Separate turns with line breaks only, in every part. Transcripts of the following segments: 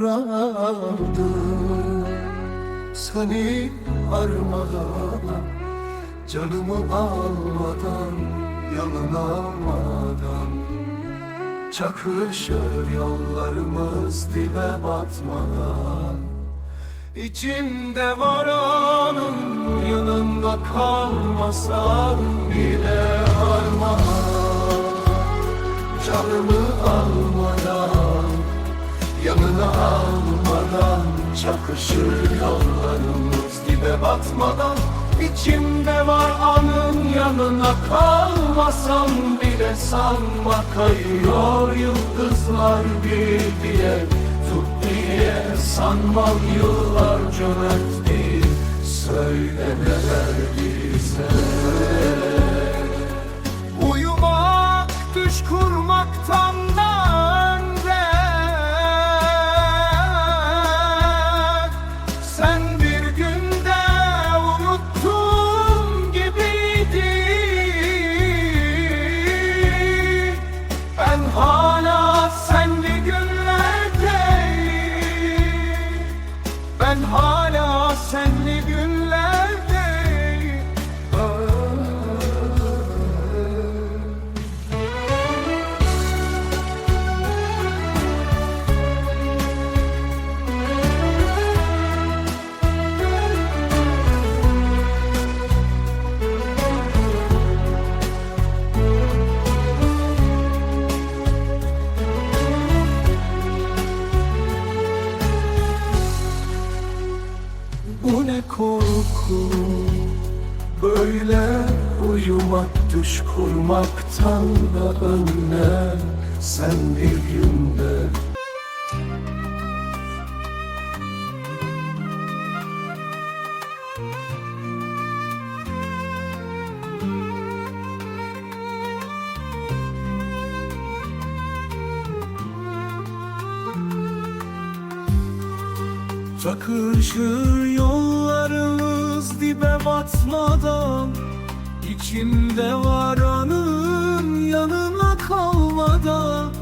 Radım seni armadan Canımı almadan yanına almadan. Çakışır yollarımız dibe batmadan. İçimde var anın yanında kalmasan bile armağan. Canımı almadan Çakışır yollarımız dibe batmadan İçimde var anın yanına kalmasam bile sanma kayıyor yıldızlar bir diye Tut diye sanmam yıllar cömertti Söyle neler bize Uyumak düş kurmaktan da korku Böyle uyumak düş kurmaktan da önüne Sen bir günde Çakışır yollarımız dibe batmadan İçimde var anın yanına kalmadan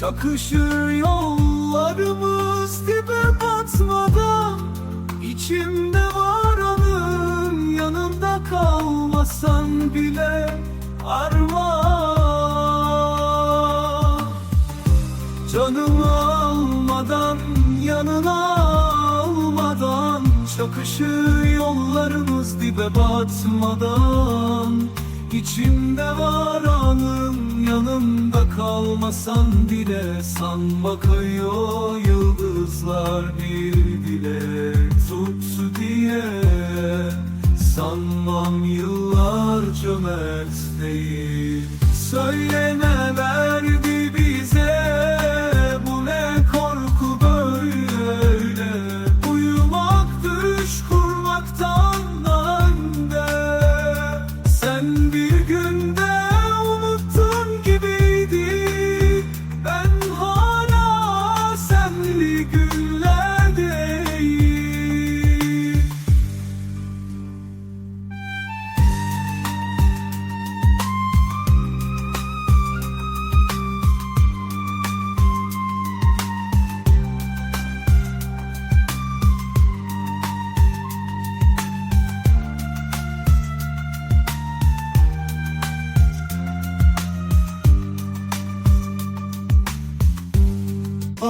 Çakışır yollarımız dibe batmadan İçimde var anın yanında kalmasan bile armağan. Canımı almadan, yanına Çakışır yollarımız dibe batmadan İçimde var anım, yanımda kalmasan bile San bakıyor yıldızlar bir dilek tuttu diye Sanmam yıllar cömert değil. Söyle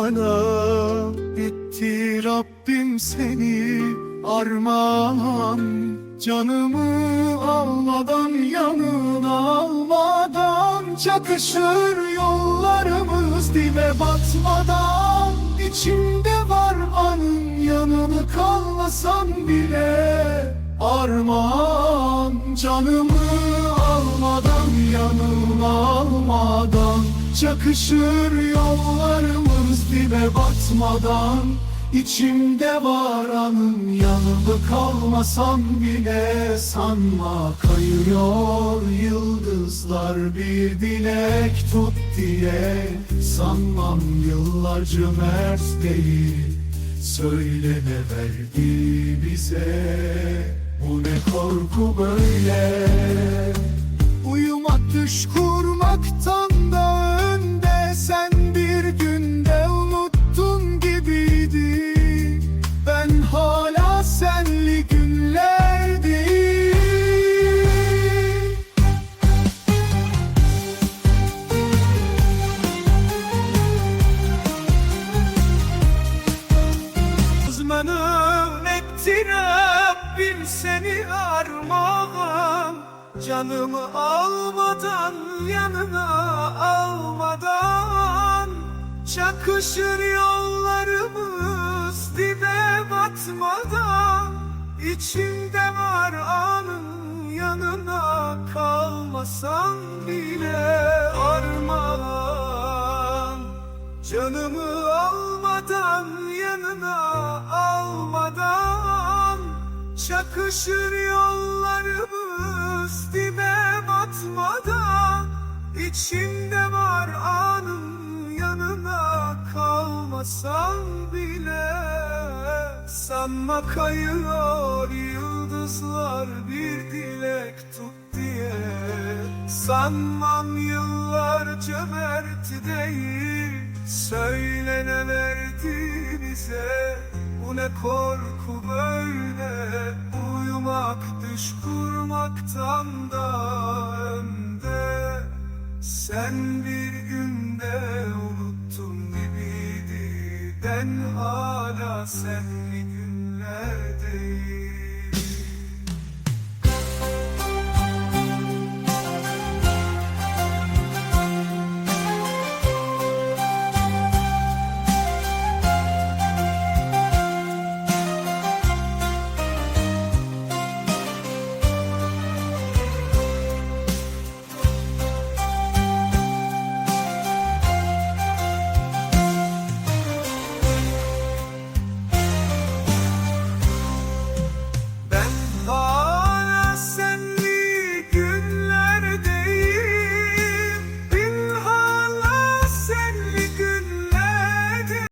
Bana etti Rabbim seni armağan. Canımı almadan yanına almadan Çakışır yollarımız dibe batmadan. İçimde var anın yanını kalmasan bile Armağan. Canımı almadan yanına almadan Çakışır yollarımız dibe batmadan İçimde var anın. Yanımda kalmasam bile sanma. Kayıyor yıldızlar bir dilek tut diye. Sanmam yıllarca mert değil. Söyle ne verdi bize. Bu ne korku böyle? Uyumak düş kurmaktan Canımı almadan yanına almadan Çakışır yollarımız dibe batmadan İçimde var anın yanına kalmasan bile armağan Canımı almadan yanına almadan Çakışır yollarımız dibe batmadan İçimde var anın yanına kalmasan bile. Sanma kayıyor yıldızlar bir dilek tut diye. Sanmam yıllarca mert değil Söyle ne verdi bize? Bu ne korku böyle Uyumak düş kurmaktan da önde. Sen bir günde unuttun gibiydi. Ben hala senli günlerdeyim